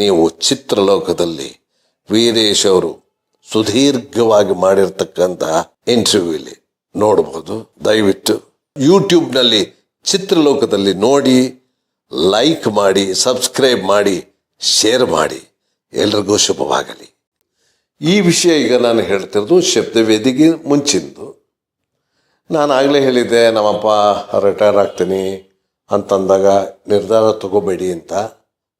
ನೀವು ಚಿತ್ರಲೋಕದಲ್ಲಿ ವೀರೇಶ್ ಅವರು ಸುದೀರ್ಘವಾಗಿ ಮಾಡಿರ್ತಕ್ಕಂತಹ ಇಂಟರ್ವ್ಯೂ ಇಲ್ಲಿ ನೋಡಬಹುದು ದಯವಿಟ್ಟು ಯೂಟ್ಯೂಬ್ನಲ್ಲಿ ಚಿತ್ರಲೋಕದಲ್ಲಿ ನೋಡಿ ಲೈಕ್ ಮಾಡಿ ಸಬ್ಸ್ಕ್ರೈಬ್ ಮಾಡಿ ಶೇರ್ ಮಾಡಿ. ಎಲ್ರಿಗೂ ಶುಭವಾಗಲಿ. ಈ ವಿಷಯ ಈಗ ನಾನು ಹೇಳ್ತಿರೋದು ಶಬ್ದವೇದಿಗೆ ಮುಂಚಿಂದು. ನಾನು ಆಗಲೇ ಹೇಳಿದ್ದೆ, ನಮ್ಮಪ್ಪ ರಿಟೈರ್ ಆಗ್ತೀನಿ, ಅಂತಂದಾಗ ನಿರ್ಧಾರ ತಗೋಬೇಡಿ ಅಂತ.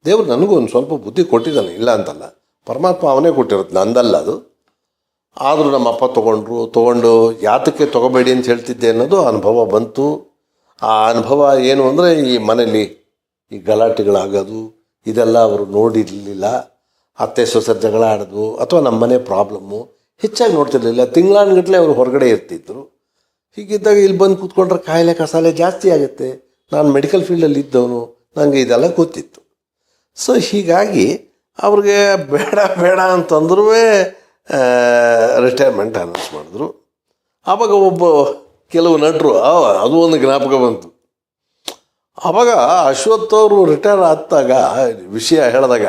ದೇವ್ರು ನನಗೂ ಒಂದು ಸ್ವಲ್ಪ ಬುದ್ಧಿ ಕೊಟ್ಟಿದ್ದಾನೆ, ಇಲ್ಲ ಅಂತಲ್ಲ. ಪರಮಾತ್ಮ ಅವನೇ ಕೊಟ್ಟಿರುತ್ತೆ ನಂದಲ್ಲ ಅದು. ಆದರೂ ನಮ್ಮ ಅಪ್ಪ ತೊಗೊಂಡ್ರು, ತೊಗೊಂಡು ಯಾತಕ್ಕೆ ತೊಗೋಬೇಡಿ ಅಂತ ಹೇಳ್ತಿದ್ದೆ ಅನ್ನೋದು ಅನುಭವ ಬಂತು. ಆ ಅನುಭವ ಏನು ಅಂದರೆ ಈ ಮನೇಲಿ ಈ ಗಲಾಟೆಗಳಾಗೋದು, ಇದೆಲ್ಲ ಅವರು ನೋಡಿರಲಿಲ್ಲ. ಅತ್ತೆ ಸೊಸೆ ಜಗಳ ಆಡೋದು, ಅಥವಾ ನಮ್ಮ ಮನೆ ಪ್ರಾಬ್ಲಮ್ಮು, ಹೆಚ್ಚಾಗಿ ನೋಡ್ತಿರ್ಲಿಲ್ಲ. ತಿಂಗಳಾನ್ಗಟ್ಲೆ ಅವರು ಹೊರಗಡೆ ಇರ್ತಿದ್ರು. ಹೀಗಿದ್ದಾಗ ಇಲ್ಲಿ ಬಂದು ಕೂತ್ಕೊಂಡ್ರೆ ಕಾಯಿಲೆ, ಕಸಾಲೆ ಜಾಸ್ತಿ ಆಗುತ್ತೆ. ನಾನು ಮೆಡಿಕಲ್ ಫೀಲ್ಡಲ್ಲಿ ಇದ್ದವನು ನನಗೆ ಇದೆಲ್ಲ ಗೊತ್ತಿತ್ತು. ಸೊ ಹೀಗಾಗಿ ಅವ್ರಿಗೆ ಬೇಡ ಬೇಡ ಅಂತಂದ್ರೂ ರಿಟೈರ್ಮೆಂಟ್ ಅನೌನ್ಸ್ ಮಾಡಿದ್ರು. ಆವಾಗ ಒಬ್ಬ ಕೆಲವು ನಟರು ಅದು ಒಂದು ಜ್ಞಾಪಕ ಬಂತು. ಆವಾಗ ಅಶ್ವಥ್ ಅವರು ರಿಟೈರ್ ಆದಾಗ, ವಿಷಯ ಹೇಳಿದಾಗ,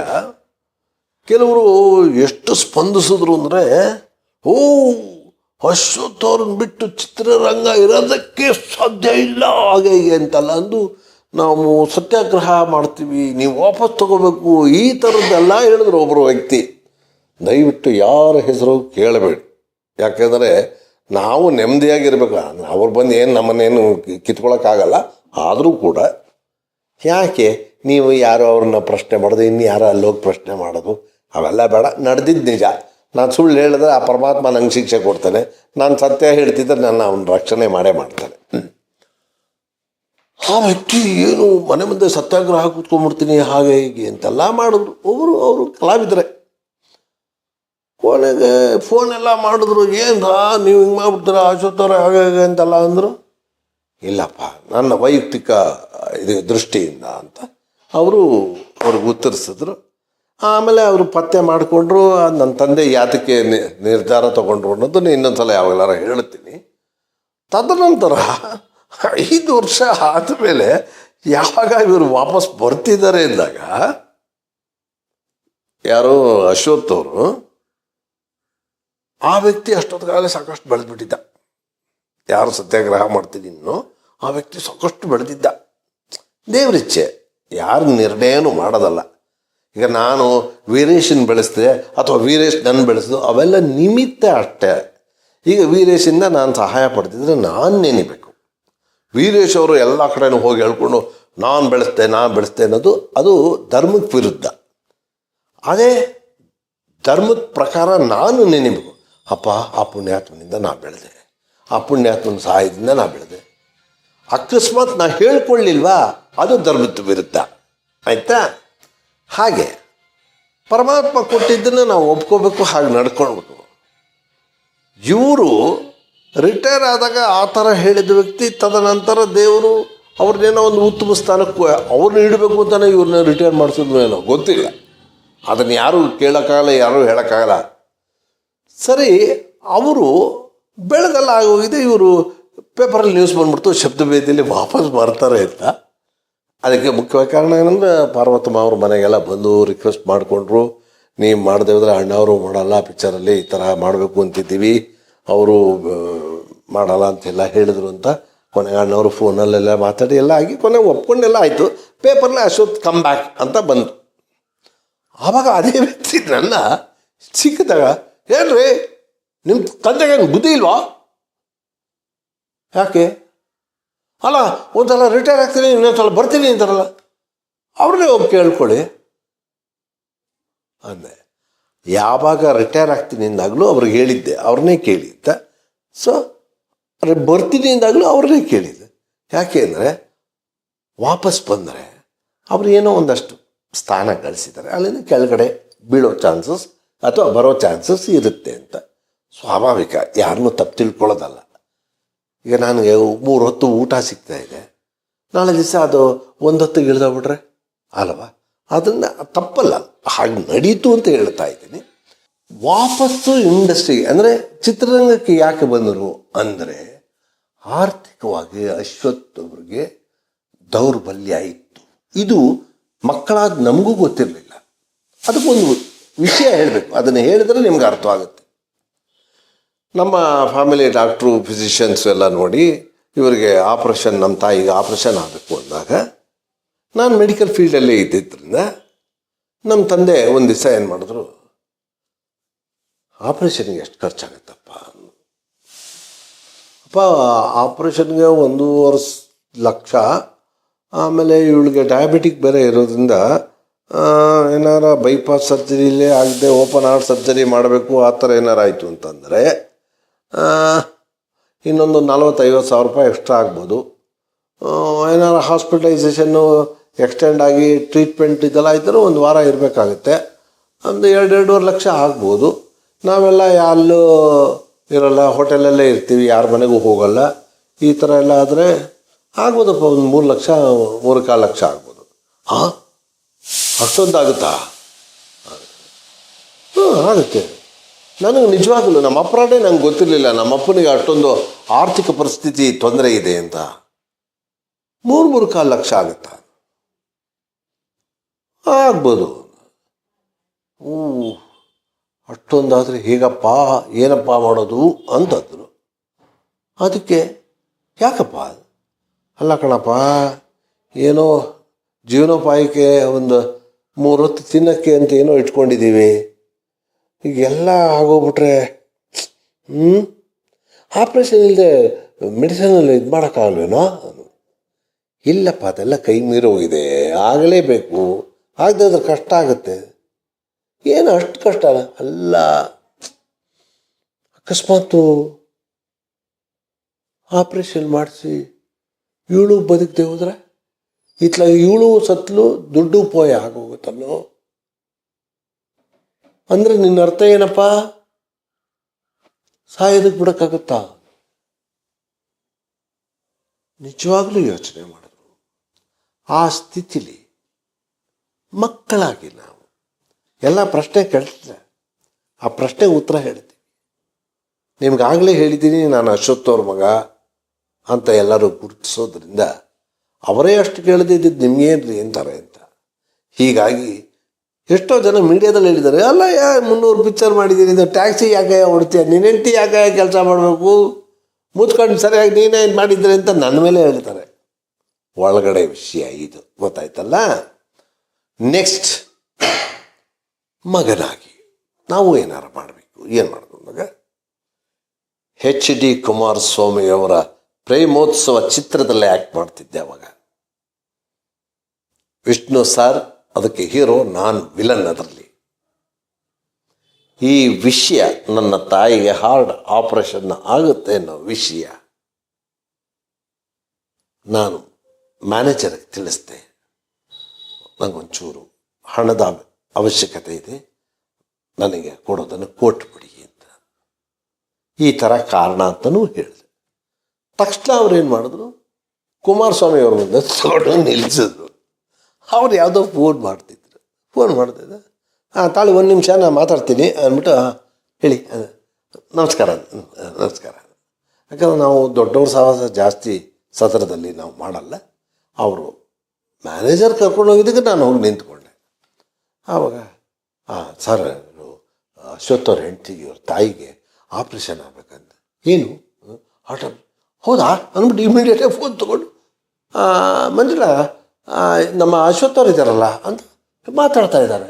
ಕೆಲವರು ಎಷ್ಟು ಸ್ಪಂದಿಸಿದ್ರು ಅಂದರೆ, ಓ, ಅಶ್ವಥ್ ಅವ್ರನ್ನ ಬಿಟ್ಟು ಚಿತ್ರರಂಗ ಇರೋದಕ್ಕೆ ಸಾಧ್ಯ ಇಲ್ಲ ಹಾಗೆ ಹೀಗೆ ಅಂತಲ್ಲ ಅಂದು ನಾವು ಸತ್ಯಾಗ್ರಹ ಮಾಡ್ತೀವಿ, ನೀವು ವಾಪಸ್ ತಗೋಬೇಕು. ಈ ಥರದ್ದೆಲ್ಲ ಹೇಳಿದ್ರು ಒಬ್ಬರು ವ್ಯಕ್ತಿ. ದಯವಿಟ್ಟು ಯಾರ ಹೆಸರು ಕೇಳಬೇಡಿ. ಯಾಕೆಂದರೆ ನಾವು ನೆಮ್ಮದಿಯಾಗಿರ್ಬೇಕು. ಅವ್ರು ಬಂದು ಏನು ನಮ್ಮನ್ನೇನು ಕಿತ್ಕೊಳ್ಳೋಕ್ಕಾಗಲ್ಲ ಆದರೂ ಕೂಡ ಯಾಕೆ ನೀವು ಯಾರು ಅವ್ರನ್ನ ಪ್ರಶ್ನೆ ಮಾಡೋದು ಇನ್ನು ಯಾರೋ ಅಲ್ಲೋಗಿ ಪ್ರಶ್ನೆ ಮಾಡೋದು? ಅವೆಲ್ಲ ಬೇಡ. ನಡೆದಿದ್ದು ನಿಜ. ನಾನು ಸುಳ್ಳು ಹೇಳಿದ್ರೆ ಆ ಪರಮಾತ್ಮ ನಂಗೆ ಶಿಕ್ಷೆ ಕೊಡ್ತಾನೆ. ನಾನು ಸತ್ಯ ಹೇಳ್ತಿದ್ರೆ ನನ್ನ ಅವನ ರಕ್ಷಣೆ ಮಾಡೇ ಮಾಡ್ತಾನೆ. ಆ ವ್ಯಕ್ತಿ ಏನು ಮನೆ ಮುಂದೆ ಸತ್ಯಾಗ್ರಹ ಕೂತ್ಕೊಂಡ್ಬಿಡ್ತೀನಿ, ಹಾಗೆ ಹೀಗೆ ಅಂತೆಲ್ಲ ಮಾಡಿದ್ರು. ಒಬ್ಬರು ಅವರು ಕಲಾವಿದರೆ. ಕೊನೆಗೆ ಫೋನ್ ಎಲ್ಲ ಮಾಡಿದ್ರು, ಏನ್ರ, ನೀವು ಹಿಂಗೆ ಮಾಡ್ಬಿಡ್ತೀರ? ಆಶೋತ್ತಾರ, ಹಾಗೆ ಹಾಗೆ ಅಂತೆಲ್ಲ ಅಂದರು. ಇಲ್ಲಪ್ಪ, ನನ್ನ ವೈಯಕ್ತಿಕ, ಇದು, ದೃಷ್ಟಿಯಿಂದ ಅಂತ ಅವರು ಅವ್ರಿಗೆ ಉತ್ತರಿಸಿದ್ರು. ಆಮೇಲೆ ಅವರು ಪತ್ತೆ ಮಾಡಿಕೊಂಡ್ರು ನನ್ನ ತಂದೆ ಯಾತಕ್ಕೆ ನಿರ್ಧಾರ ತಗೊಂಡ್ರು ಅನ್ನೋದನ್ನು ಇನ್ನೊಂದ್ಸಲ ಯಾವಾಗಲಾರ ಹೇಳ್ತೀನಿ. ತದನಂತರ ಐದು ವರ್ಷ ಆದಮೇಲೆ ಯಾವಾಗ ಇವರು ವಾಪಸ್ ಬರ್ತಿದ್ದಾರೆ ಅಂದಾಗ, ಯಾರೋ ಅಶ್ವಥ್ ಅವರು ಆ ವ್ಯಕ್ತಿ ಅಷ್ಟೊತ್ತಿಗಾಗಲೇ ಸಾಕಷ್ಟು ಬೆಳೆದ್ಬಿಟ್ಟಿದ್ದ. ಯಾರು ಸತ್ಯಾಗ್ರಹ ಮಾಡ್ತೀನಿ ಇನ್ನೋ ಆ ವ್ಯಕ್ತಿ ಸಾಕಷ್ಟು ಬೆಳೆದಿದ್ದ. ದೇವರಿಚ್ಛೆ, ಯಾರು ನಿರ್ಣಯನೂ ಮಾಡೋದಲ್ಲ. ಈಗ ನಾನು ವೀರೇಶನ್ ಬೆಳೆಸಿದೆ ಅಥವಾ ವೀರೇಶ್ ನನ್ನ ಬೆಳೆಸಿದ್ದು ಅವೆಲ್ಲ ನಿಮಿತ್ತ ಅಷ್ಟೇ. ಈಗ ವೀರೇಶಿಂದ ನಾನು ಸಹಾಯ ಪಡ್ತಿದ್ರೆ ನಾನು ನೆನಿಬೇಕು ವೀರೇಶ್ ಅವರು ಎಲ್ಲ ಕಡೆನೂ ಹೋಗಿ ಹೇಳ್ಕೊಂಡು, ನಾನು ಬೆಳೆಸ್ತೆ ನಾನು ಬೆಳೆಸ್ತೆ ಅನ್ನೋದು, ಅದು ಧರ್ಮಕ್ಕೆ ವಿರುದ್ಧ. ಅದೇ ಧರ್ಮದ ಪ್ರಕಾರ ನಾನು ನಿಮಗೂ, ಅಪ್ಪ, ಆ ಪುಣ್ಯಾತ್ಮನಿಂದ ನಾ ಬೆಳೆದೆ. ಆ ಪುಣ್ಯಾತ್ಮನ ಸಹಾಯದಿಂದ ನಾ ಬೆಳೆದೆ. ಅಕಸ್ಮಾತ್ ನಾ ಹೇಳ್ಕೊಳ್ಳಿಲ್ವಾ? ಅದು ಧರ್ಮದ ವಿರುದ್ಧ. ಆಯಿತಾ? ಹಾಗೆ, ಪರಮಾತ್ಮ ಕೊಟ್ಟಿದ್ದನ್ನು ನಾವು ಒಪ್ಕೋಬೇಕು, ಹಾಗೆ ನಡ್ಕೊಳ್ಬೇಕು. ಇವರು ರಿಟೈರ್ ಆದಾಗ ಆ ಥರ ಹೇಳಿದ ವ್ಯಕ್ತಿ ತದನಂತರ ದೇವರು ಅವ್ರನ್ನೇನೋ ಒಂದು ಉತ್ತಮ ಸ್ಥಾನಕ್ಕೆ ಅವ್ರನ್ನ ಇಡಬೇಕು ಅಂತಾನೆ ಇವ್ರನ್ನ ರಿಟೈರ್ ಮಾಡಿಸಿದ್ರು ಏನೋ ಗೊತ್ತಿಲ್ಲ. ಅದನ್ನು ಯಾರು ಕೇಳೋಕ್ಕಾಗಲ್ಲ, ಯಾರು ಹೇಳೋಕ್ಕಾಗಲ್ಲ. ಸರಿ, ಅವರು ಬೆಳಗಲ್ಲ ಆಗೋಗಿದೆ ಇವರು ಪೇಪರಲ್ಲಿ ನ್ಯೂಸ್ ಬಂದ್ಬಿಡ್ತು, ಶಬ್ದಭೇದಿಯಲ್ಲಿ ವಾಪಸ್ ಬರ್ತಾರೆ ಅಂತ. ಅದಕ್ಕೆ ಮುಖ್ಯವಾದ ಕಾರಣ ಏನಂದ್ರೆ, ಪಾರ್ವತಮ್ಮ ಅವ್ರ ಮನೆಗೆಲ್ಲ ಬಂದು ರಿಕ್ವೆಸ್ಟ್ ಮಾಡಿಕೊಂಡ್ರು. ನೀವು ಮಾಡಿದೆ ಹೋದ್ರೆ ಅಣ್ಣವರು ಮಾಡಲ್ಲ ಪಿಕ್ಚರಲ್ಲಿ ಈ ಥರ ಮಾಡಬೇಕು ಅಂತಿದ್ದೀವಿ. ಅವರು ಮಾಡಲ್ಲ ಅಂತೆಲ್ಲ ಹೇಳಿದ್ರು ಅಂತ ಕೊನೆಗೆ ಅಣ್ಣವರು ಫೋನಲ್ಲೆಲ್ಲ ಮಾತಾಡಿ ಎಲ್ಲ ಆಗಿ ಕೊನೆಗೆ ಒಪ್ಕೊಂಡೆಲ್ಲ ಆಯಿತು. ಪೇಪರ್ನ ಅಶೋತ್ ಕಮ್ ಬ್ಯಾಕ್ ಅಂತ ಬಂತು ಆವಾಗ ಅದೇ ವ್ಯಕ್ತಿ ನನ್ನ ಸಿಕ್ಕಿದಾಗ, ಏನ್ರಿ ನಿಮ್ಮ ತಂದೆಗೆ ಹಂಗೆ ಬುದ್ಧಿ ಇಲ್ವಾ? ಯಾಕೆ? ಅಲ್ಲ, ಒಂದ್ಸಲ ರಿಟೈರ್ ಆಗ್ತೀನಿ, ಇನ್ನೊಂದ್ಸಲ ಬರ್ತೀನಿ ಅಂತಾರಲ್ಲ. ಅವ್ರನ್ನೇ ಒಬ್ಬ ಕೇಳ್ಕೊಳ್ಳಿ. ಅಂದೆ. ಯಾವಾಗ ರಿಟೈರ್ ಆಗ್ತೀನಿ ಅಂದಾಗಲೂ ಅವ್ರಿಗೆ ಹೇಳಿದ್ದೆ. ಅವ್ರನ್ನೇ ಕೇಳಿದ್ದ ಸೊ ಬರ್ತೀನಿ ಅಂದಾಗಲೂ ಅವ್ರನ್ನೇ ಕೇಳಿದ್ದೆ. ಯಾಕೆ ಅಂದರೆ, ವಾಪಸ್ ಬಂದರೆ ಅವರು ಏನೋ ಒಂದಷ್ಟು ಸ್ಥಾನ ಗಳಿಸಿದ್ದಾರೆ. ಅಲ್ಲಿಂದ ಕೆಳಗಡೆ ಬೀಳೋ ಚಾನ್ಸಸ್ ಅಥವಾ ಬರೋ ಚಾನ್ಸಸ್ ಇರುತ್ತೆ ಅಂತ. ಸ್ವಾಭಾವಿಕ. ಯಾರನ್ನೂ ತಪ್ಪು ತಿಳ್ಕೊಳ್ಳೋದಲ್ಲ. ಈಗ ನನಗೆ ಮೂರು ಹೊತ್ತು ಊಟ ಸಿಗ್ತಾ ಇದೆ. ನಾಳೆ ದಿವಸ ಅದು ಒಂದು ಹೊತ್ತು ಇಳಿದೋಗ್ಬಿಟ್ರೆ ಅಲ್ವಾ? ಅದನ್ನು ತಪ್ಪಲ್ಲ. ಹಾಗೆ ನಡೀತು ಅಂತ ಹೇಳ್ತಾ ಇದ್ದೀನಿ. ವಾಪಸ್ಸು ಇಂಡಸ್ಟ್ರಿಗೆ ಅಂದರೆ ಚಿತ್ರರಂಗಕ್ಕೆ ಯಾಕೆ ಬಂದರು ಅಂದರೆ ಆರ್ಥಿಕವಾಗಿ ಅಶ್ವಥ್ ಅವ್ರಿಗೆ ದೌರ್ಬಲ್ಯ ಇತ್ತು. ಇದು ಮಕ್ಕಳಾದ ನಮಗೂ ಗೊತ್ತಿರಲಿಲ್ಲ. ಅದಕ್ಕೊಂದು ವಿಷಯ ಹೇಳಬೇಕು. ಅದನ್ನು ಹೇಳಿದ್ರೆ ನಿಮ್ಗೆ ಅರ್ಥ ಆಗುತ್ತೆ ನಮ್ಮ ಫ್ಯಾಮಿಲಿ ಡಾಕ್ಟ್ರು ಫಿಸಿಷಿಯನ್ಸ್ ಎಲ್ಲ ನೋಡಿ ಇವರಿಗೆ ಆಪ್ರೇಷನ್ ನಮ್ಮ ತಾಯಿಗೆ ಆಪ್ರೇಷನ್ ಆಗಬೇಕು ಅಂದಾಗ, ನಾನು ಮೆಡಿಕಲ್ ಫೀಲ್ಡಲ್ಲೇ ಇದ್ದಿದ್ದರಿಂದ ನಮ್ಮ ತಂದೆ ಒಂದು ದಿವಸ ಏನು ಮಾಡಿದ್ರು, ಆಪ್ರೇಷನ್ಗೆ ಎಷ್ಟು ಖರ್ಚಾಗತ್ತಪ್ಪ. ಅಪ್ಪ, ಆಪ್ರೇಷನ್ಗೆ ಒಂದೂವರೆ ಲಕ್ಷ ಆಮೇಲೆ ಇವಳಿಗೆ ಡಯಾಬಿಟಿಕ್ ಬೇರೆ ಇರೋದ್ರಿಂದ ಏನಾರ ಬೈಪಾಸ್ ಸರ್ಜರಿಲೇ ಆಗದೆ ಓಪನ್ ಹಾರ್ಟ್ ಸರ್ಜರಿ ಮಾಡಬೇಕು, ಆ ಥರ ಏನಾರು ಆಯಿತು ಅಂತಂದರೆ ಇನ್ನೊಂದು ನಲ್ವತ್ತೈವತ್ತು ಸಾವಿರ ರೂಪಾಯಿ ಎಕ್ಸ್ಟ್ರಾ ಆಗ್ಬೋದು ಏನಾರ ಹಾಸ್ಪಿಟಲೈಸೇಷನ್ನು ಎಕ್ಸ್ಟೆಂಡ್ ಆಗಿ ಟ್ರೀಟ್ಮೆಂಟ್ ಇದೆಲ್ಲ ಇದ್ದರೆ ಒಂದು ವಾರ ಇರಬೇಕಾಗುತ್ತೆ. ಒಂದು ಎರಡು, ಎರಡೂವರೆ ಲಕ್ಷ ಆಗ್ಬೋದು. ನಾವೆಲ್ಲ ಎಲ್ಲೂ ಇರಲ್ಲ, ಹೋಟೆಲಲ್ಲೇ ಇರ್ತೀವಿ, ಯಾರ ಮನೆಗೂ ಹೋಗಲ್ಲ. ಈ ಥರ ಎಲ್ಲ ಆದರೆ ಆಗ್ಬೋದಪ್ಪ, ಒಂದು ಮೂರು ಲಕ್ಷ, ಮೂರು ಕಾಲು ಲಕ್ಷ ಆಗ್ಬೋದು. ಹಾಂ ಅಷ್ಟೊಂದಾಗುತ್ತಾ? ಹ್ಞೂ ಆಗುತ್ತೆ. ನನಗೆ ನಿಜವಾಗಲೂ ನಮ್ಮ ಅಪ್ಪರಾಡೇ ನಂಗೆ ಗೊತ್ತಿರಲಿಲ್ಲ, ನಮ್ಮ ಅಪ್ಪನಿಗೆ ಅಷ್ಟೊಂದು ಆರ್ಥಿಕ ಪರಿಸ್ಥಿತಿ ತೊಂದರೆ ಇದೆ ಅಂತ. ಮೂರು ಮೂರು ಕಾಲು ಲಕ್ಷ ಆಗುತ್ತಾ? ಆಗ್ಬೋದು. ಹ್ಞೂ ಅಷ್ಟೊಂದಾದರೆ ಹೇಗಪ್ಪ, ಏನಪ್ಪ ಮಾಡೋದು ಅಂತಂದರು. ಅದಕ್ಕೆ, ಯಾಕಪ್ಪ? ಅಲ್ಲ ಕಣಪ್ಪ, ಏನೋ ಜೀವನೋಪಾಯಕ್ಕೆ ಒಂದು ಮೂರು ಹೊತ್ತು ತಿನ್ನಕ್ಕೆ ಅಂತ ಏನೋ ಇಟ್ಕೊಂಡಿದ್ದೀವಿ. ಈಗ ಎಲ್ಲ ಆಗೋಗ್ಬಿಟ್ರೆ ಹ್ಞೂ ಆಪ್ರೇಷನ್ ಇಲ್ಲದೆ ಮೆಡಿಸನಲ್ಲಿ ಇದು ಮಾಡೋಕ್ಕಾಗಲ್ವೇನೋ? ಇಲ್ಲಪ್ಪ, ಅದೆಲ್ಲ ಕೈ ಮೀರಿ ಹೋಗಿದೆ. ಆಗಲೇಬೇಕು. ಆಗದೆ ಅದ್ರ ಕಷ್ಟ ಆಗುತ್ತೆ. ಏನು ಅಷ್ಟು ಕಷ್ಟ ಅಲ್ಲ. ಅಕಸ್ಮಾತು ಆಪ್ರೇಷನ್ ಮಾಡಿಸಿ ಇವಳು ಬದುಕದೆ ಹೋದ್ರೆ ಇತ್ಲ ಇವಳು ಸತ್ಲು ದುಡ್ಡು ಪೋಯ ಆಗೋಗುತ್ತಲ್ಲೋ? ಅಂದ್ರೆ ನಿನ್ನ ಅರ್ಥ ಏನಪ್ಪ? ಸಾಯೋದಕ್ಕೆ ಬಿಡೋಕ್ಕಾಗುತ್ತಾ? ನಿಜವಾಗ್ಲೂ ಯೋಚನೆ ಮಾಡಿದ್ರು. ಆ ಸ್ಥಿತಿಲಿ ಮಕ್ಕಳಾಗಿ ನಾವು. ಎಲ್ಲ ಪ್ರಶ್ನೆ ಕೇಳ್ತಾರೆ ಆ ಪ್ರಶ್ನೆ ಉತ್ತರ ಹೇಳ್ತೀವಿ ನಿಮ್ಗಾಗಲೇ ಹೇಳಿದ್ದೀನಿ ನಾನು ಅಶ್ವಥ್ ಅವ್ರ ಮಗ ಅಂತ ಎಲ್ಲರೂ ಗುರುತಿಸೋದ್ರಿಂದ ಅವರೇ ಅಷ್ಟು ಕೇಳದಿದ್ದು ನಿಮ್ಗೇನ್ರಿ ಅಂತಾರೆ ಅಂತ. ಹೀಗಾಗಿ ಎಷ್ಟೋ ಜನ ಮೀಡಿಯಾದಲ್ಲಿ ಹೇಳಿದ್ದಾರೆ, ಅಲ್ಲ, ಯಾ, ಮುನ್ನೂರು ಪಿಕ್ಚರ್ ಮಾಡಿದ್ದೀನಿ ಟ್ಯಾಕ್ಸಿ ಯಾಕೆ ಹೊಡ್ತೀಯ ನಿನ್ನ ಹೆಂಡತಿ ಯಾಕೆ ಕೆಲಸ ಮಾಡಬೇಕು? ಮುಚ್ಕೊಂಡು ಸರಿಯಾಗಿ ನೀನೇನು ಮಾಡಿದ್ರೆ ಅಂತ ನನ್ನ ಮೇಲೆ ಹೇಳ್ತಾರೆ. ಒಳಗಡೆ ವಿಷಯ ಇದು. ಗೊತ್ತಾಯ್ತಲ್ಲ? ನೆಕ್ಸ್ಟ್ ಮಗನಾಗಿ ನಾವು ಏನಾರು ಮಾಡಬೇಕು? ಏನು ಮಾಡೋದು ಮಗ? ಹೆಚ್ ಡಿ ಕುಮಾರಸ್ವಾಮಿ ಅವರ ಪ್ರೇಮೋತ್ಸವ ಚಿತ್ರದಲ್ಲೇ ಆ್ಯಕ್ಟ್ ಮಾಡ್ತಿದ್ದೆ ಅವಾಗ. ವಿಷ್ಣು ಸರ್ ಅದಕ್ಕೆ ಹೀರೋ ನಾನು ವಿಲನ್ ಅದರಲ್ಲಿ. ಈ ವಿಷಯ ನನ್ನ ತಾಯಿಗೆ ಹಾರ್ಡ್ ಆಪರೇಷನ್ ಆಗುತ್ತೆ ಅನ್ನೋ ವಿಷಯ ನಾನು ಮ್ಯಾನೇಜರ್ಗೆ ತಿಳಿಸ್ದೆ. ನನಗೊಂಚೂರು ಹಣದ ಅವಶ್ಯಕತೆ ಇದೆ. ನನಗೆ ಕೊಡೋದನ್ನು ಕೊಟ್ಬಿಡಿ ಅಂತ. ಈ ಥರ ಕಾರಣ ಅಂತಲೂ ಹೇಳಿದೆ. ತಕ್ಷಣ ಅವ್ರು ಏನು ಮಾಡಿದ್ರು? ಕುಮಾರಸ್ವಾಮಿ ಅವ್ರ ಮುಂದೆ ತಗೊಂಡು ನಿಲ್ಲಿಸಿದ್ರು. ಅವ್ರು ಯಾವುದೋ ಫೋನ್ ಮಾಡ್ತಿದ್ರು. ಫೋನ್ ಮಾಡ್ತಿದ್ದೆ. ಹಾಂ ತಾಳಿ ಒಂದು ನಿಮಿಷ ನಾನು ಮಾತಾಡ್ತೀನಿ ಅಂದ್ಬಿಟ್ಟು "ಆ, ಹೇಳಿ ನಮಸ್ಕಾರ ನಮಸ್ಕಾರ. ಯಾಕಂದ್ರೆ ನಾವು ದೊಡ್ಡವ್ರ ಸಹವಾಸ ಜಾಸ್ತಿ ಸದರದಲ್ಲಿ ನಾವು ಮಾಡಲ್ಲ. ಅವರು ಮ್ಯಾನೇಜರ್ ಕರ್ಕೊಂಡು ಹೋಗಿದ್ದಕ್ಕೆ ನಾನು ಹೋಗಿ ನಿಂತ್ಕೊಂಡೆ. ಆವಾಗ ಹಾಂ ಸರ್ ಅಶ್ವಥ್ ಅವ್ರ ಹೆಂಡತಿಗೆ, ಅವ್ರ ತಾಯಿಗೆ ಆಪ್ರೇಷನ್ ಆಗ್ಬೇಕಂತ. ಏನು? ಹಾರ್ಟ್ ಹೌದಾ? ಅಂದ್ಬಿಟ್ಟು ಇಮಿಡಿಯೇಟಾಗಿ ಫೋನ್ ತೊಗೊಂಡು ಮಂಜುಳ ನಮ್ಮ ಅಶ್ವಥ್ ಅವ್ರು ಇದ್ದಾರಲ್ಲ ಅಂತ ಮಾತಾಡ್ತಾ ಇದ್ದಾರೆ.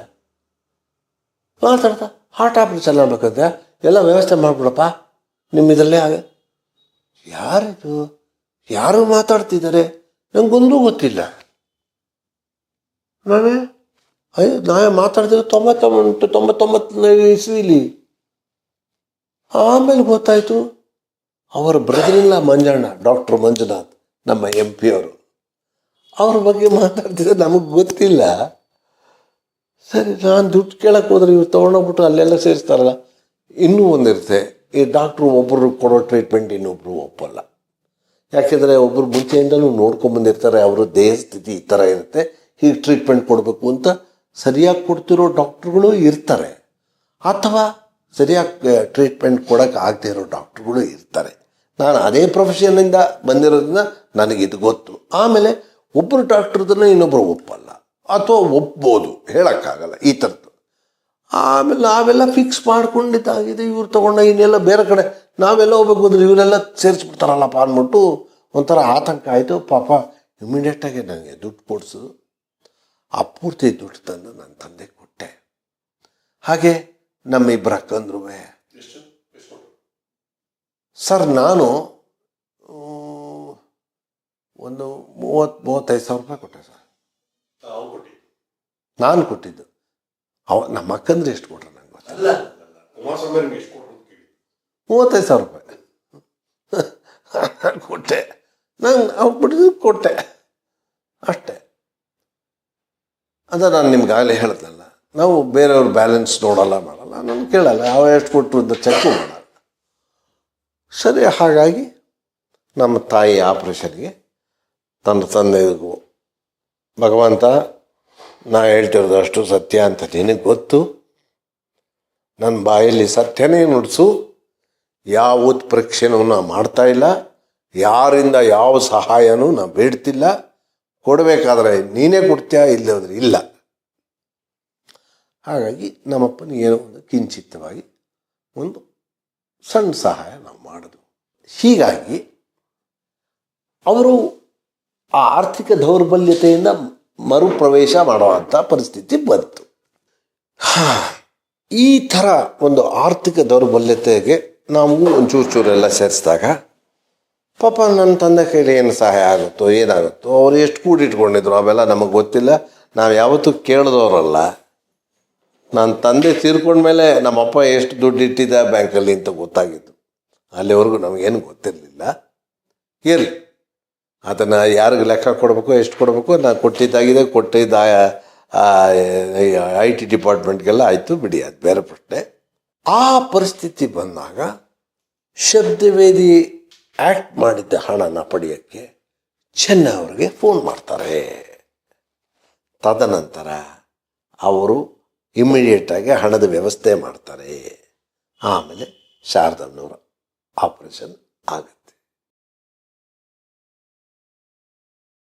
ಮಾತಾಡ್ತಾ ಹಾರ್ಟ್ ಆಪ್ರೇಷನ್ ಆಗ್ಬೇಕಂತ, ಎಲ್ಲ ವ್ಯವಸ್ಥೆ ಮಾಡಿಬಿಡಪ್ಪ ನಿಮ್ಮ ಇದರಲ್ಲೇ ಆಗ. ಯಾರಿದು? ಯಾರು ಮಾತಾಡ್ತಿದ್ದಾರೆ? ನಂಗೊಂದೂ ಗೊತ್ತಿಲ್ಲ. ನಾನೇ ಅಯ್ಯೋ ನಾ ಮಾತಾಡ್ತಿರೋ ತೊಂಬತ್ತೊಂಬತ್ತು, ತೊಂಬತ್ತೊಂಬತ್ತನೇ ಇಸ್ವಿಲಿ. ಆಮೇಲೆ ಗೊತ್ತಾಯಿತು, ಅವರ ಬ್ರದರಿಲ್ಲ ಮಂಜಣ್ಣ, ಡಾಕ್ಟರ್ ಮಂಜುನಾಥ್, ನಮ್ಮ ಎಂ ಪಿ ಅವರು. ಅವ್ರ ಬಗ್ಗೆ ಮಾತಾಡ್ತಿದ್ರೆ ನಮಗೆ ಗೊತ್ತಿಲ್ಲ. ಸರಿ, ನಾನು ದುಡ್ಡು ಕೇಳಕ್ಕೆ ಹೋದ್ರೆ ಇವ್ರು ತೊಗೊಂಡೋಗ್ಬಿಟ್ಟು ಅಲ್ಲೆಲ್ಲ ಸೇರಿಸ್ತಾರಲ್ಲ. ಇನ್ನೂ ಒಂದಿರುತ್ತೆ. ಈ ಡಾಕ್ಟ್ರು ಒಬ್ಬರು ಕೊಡೋ ಟ್ರೀಟ್ಮೆಂಟ್ ಇನ್ನೊಬ್ಬರು ಒಪ್ಪಲ್ಲ. ಯಾಕೆಂದರೆ ಒಬ್ಬರು ಮುಂಚೆಯಿಂದಲೂ ನೋಡ್ಕೊಂಬಂದಿರ್ತಾರೆ ಅವರ ದೇಹ ಸ್ಥಿತಿ ಈ ಥರ ಇರುತ್ತೆ. ಹೀಗೆ ಟ್ರೀಟ್ಮೆಂಟ್ ಕೊಡಬೇಕು ಅಂತ ಸರಿಯಾಗಿ ಕೊಡ್ತಿರೋ ಡಾಕ್ಟ್ರುಗಳು ಇರ್ತಾರೆ. ಅಥವಾ ಸರಿಯಾಗಿ ಟ್ರೀಟ್ಮೆಂಟ್ ಕೊಡೋಕೆ ಆಗದೆ ಇರೋ ಡಾಕ್ಟ್ರುಗಳು ಇರ್ತಾರೆ. ನಾನು ಅದೇ ಪ್ರೊಫೆಷನ್ನಿಂದ ಬಂದಿರೋದ್ರಿಂದ ನನಗೆ ಇದು ಗೊತ್ತು. ಆಮೇಲೆ ಒಬ್ಬರು ಡಾಕ್ಟ್ರದನ್ನ ಇನ್ನೊಬ್ಬರು ಒಪ್ಪಲ್ಲ. ಅಥವಾ ಒಪ್ಬೋದು, ಹೇಳೋಕ್ಕಾಗಲ್ಲ, ಈ ಥರದ್ದು. ಆಮೇಲೆ ನಾವೆಲ್ಲ ಫಿಕ್ಸ್ ಮಾಡ್ಕೊಂಡಿದ್ದಾಗಿದೆ, ಇವ್ರು ತೊಗೊಂಡ ಇನ್ನೆಲ್ಲ ಬೇರೆ ಕಡೆ. ನಾವೆಲ್ಲ ಹೋಗ್ಬೇಕು ಅಂದ್ರೆ ಇವರೆಲ್ಲ ಸೇರಿಸ್ಬಿಡ್ತಾರಲ್ಲಪ್ಪ ಅಂದ್ಬಿಟ್ಟು ಒಂಥರ ಆತಂಕ ಆಯಿತು. ಪಾಪ ಇಮಿಡಿಯೇಟಾಗಿ ನನಗೆ ದುಡ್ಡು ಕೊಡಿಸು. ಆ ಪೂರ್ತಿ ದುಡ್ಡು ತಂದು ನನ್ನ ತಂದೆ ಕೊಟ್ಟೆ. ಹಾಗೆ ನಮ್ಮಿಬ್ಬರ ಅಕ್ಕಂದ್ರು ಸರ್ ನಾನು ಒಂದು ಮೂವತ್ತು ಮೂವತ್ತೈದು ಸಾವಿರ ರೂಪಾಯಿ ಕೊಟ್ಟೆ ಸರ್. ನಾನು ಕೊಟ್ಟಿದ್ದು. ಅವ ನಮ್ಮ ಅಕ್ಕಂದ್ರೆ ಎಷ್ಟು ಕೊಟ್ರೆ ನಂಗೆ ಗೊತ್ತಿಲ್ಲ. ಮೂವತ್ತೈದು ಸಾವಿರ ರೂಪಾಯಿ. ನಾನ್ ಕೊಟ್ಟೆ. ನಂಗೆ ಅವ್ರು ಕೊಟ್ಟಿದ್ದು ಕೊಟ್ಟೆ. ಅಷ್ಟೇ. ಅದ ನಾನು ನಿಮ್ಗೆ ಆಗಲೇ ಹೇಳಿದ್ನಲ್ಲ ನಾವು ಬೇರೆಯವ್ರ ಬ್ಯಾಲೆನ್ಸ್ ನೋಡಲ್ಲ, ಮಾಡಲ್ಲ. ನಾನು ಕೇಳಲ್ಲ, ಯಾವ ಎಷ್ಟು ಕೊಟ್ಟರು ಅಂತ ಚೆಕ್ ಮಾಡಲ್ಲ. ಸರಿ, ಹಾಗಾಗಿ ನಮ್ಮ ತಾಯಿ ಆಪ್ರೇಷನ್ಗೆ ತನ್ನ ತಂದೆಗೂ ಭಗವಂತ, ನಾ ಹೇಳ್ತಿರೋದು ಅಷ್ಟು ಸತ್ಯ ಅಂತ ನಿನಗೆ ಗೊತ್ತು. ನನ್ನ ಬಾಯಲ್ಲಿ ಸತ್ಯನೇ ನುಡಿಸು. ಯಾವ ಉತ್ಪ್ರೇಕ್ಷೆನೂ ನಾ ಮಾಡ್ತಾ ಇಲ್ಲ. ಯಾರಿಂದ ಯಾವ ಸಹಾಯನೂ ನಾ ಬೇಡ್ತಿಲ್ಲ. ಕೊಡಬೇಕಾದ್ರೆ ನೀನೇ ಕೊಡ್ತೀಯಾ ಇಲ್ಲದ್ರೆ ಇಲ್ಲ. ಹಾಗಾಗಿ ನಮ್ಮಪ್ಪನ ಏನೋ ಒಂದು ಕಿಂಚಿತ್ತವಾಗಿ ಒಂದು ಸಣ್ಣ ಸಹಾಯ ನಾವು ಮಾಡಿದ್ವು ಹೀಗಾಗಿ ಅವರು ಆ ಆರ್ಥಿಕ ದೌರ್ಬಲ್ಯತೆಯಿಂದ ಮರುಪ್ರವೇಶ ಮಾಡುವಂಥ ಪರಿಸ್ಥಿತಿ ಬಂತು. ಈ ಥರ ಒಂದು ಆರ್ಥಿಕ ದೌರ್ಬಲ್ಯತೆಗೆ ನಾವು ಒಂಚೂರು ಚೂರೆಲ್ಲ ಸೇರಿಸಿದಾಗ ಪಾಪ ನನ್ನ ತಂದೆ ಕೈಲಿ ಏನು ಸಹಾಯ ಆಗುತ್ತೋ, ಏನಾಗುತ್ತೋ, ಅವ್ರು ಎಷ್ಟು ಕೂಡಿಟ್ಕೊಂಡಿದ್ರು, ಅವೆಲ್ಲ ನಮಗೆ ಗೊತ್ತಿಲ್ಲ. ನಾವು ಯಾವತ್ತೂ ಕೇಳಿದವರಲ್ಲ. ನನ್ನ ತಂದೆ ತೀರ್ಕೊಂಡ್ಮೇಲೆ ನಮ್ಮಪ್ಪ ಎಷ್ಟು ದುಡ್ಡು ಇಟ್ಟಿದ್ದ ಬ್ಯಾಂಕಲ್ಲಿ ಅಂತ ಗೊತ್ತಾಗಿತ್ತು ಅಲ್ಲಿವರೆಗೂ ನಮಗೇನು ಗೊತ್ತಿರಲಿಲ್ಲ. ಇರಲಿ. ಅದನ್ನು ಯಾರಿಗೆ ಲೆಕ್ಕ ಕೊಡಬೇಕು, ಎಷ್ಟು ಕೊಡಬೇಕು ನಾನು ಕೊಟ್ಟಿದ್ದಾಗಿದೆ, ಕೊಟ್ಟಿದ್ದ ಐ, ಟಿ ಡಿಪಾರ್ಟ್ಮೆಂಟ್ಗೆಲ್ಲ ಆಯಿತು ಬಿಡಿ, ಅದು ಬೇರೆ ಪ್ರಶ್ನೆ. ಆ ಪರಿಸ್ಥಿತಿ ಬಂದಾಗ ಶಬ್ದವೇದಿ ಆ್ಯಕ್ಟ್ ಮಾಡಿದ್ದ ಹಣನ ಪಡೆಯೋಕ್ಕೆ ಚೆನ್ನ ಅವರಿಗೆ ಫೋನ್ ಮಾಡ್ತಾರೆ. ತದನಂತರ ಅವರು ಇಮ್ಮಿಡಿಯೇಟಾಗಿ ಹಣದ ವ್ಯವಸ್ಥೆ ಮಾಡ್ತಾರೆ. ಆಮೇಲೆ ಶಾರದಮ್ಮನವರ ಆಪರೇಷನ್ ಆಗುತ್ತೆ.